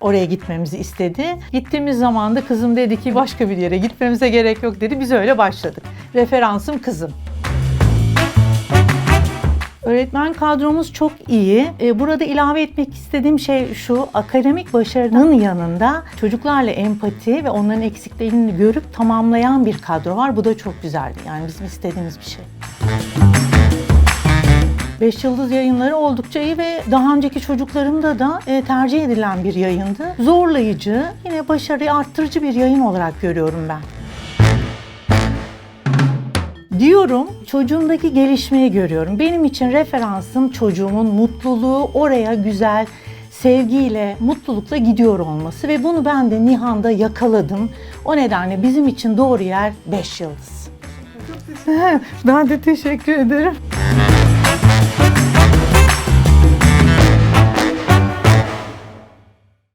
oraya gitmemizi istedi. Gittiğimiz zaman da kızım dedi ki başka bir yere gitmemize gerek yok dedi. Biz öyle başladık. Referansım kızım. Öğretmen kadromuz çok iyi. Ee, Burada ilave etmek istediğim şey şu, akademik başarının yanında çocuklarla empati ve onların eksiklerini görüp tamamlayan bir kadro var. Bu da çok güzeldi. Yani bizim istediğimiz bir şey. Beş Yıldız yayınları oldukça iyi ve daha önceki çocuklarımda da e, tercih edilen bir yayındı. Zorlayıcı, yine başarıyı arttırıcı bir yayın olarak görüyorum ben. Diyorum, çocuğumdaki gelişmeyi görüyorum. Benim için referansım çocuğumun mutluluğu oraya güzel, sevgiyle, mutlulukla gidiyor olması ve bunu ben de Nihan'da yakaladım. O nedenle bizim için doğru yer 5 yıldız. ben de teşekkür ederim.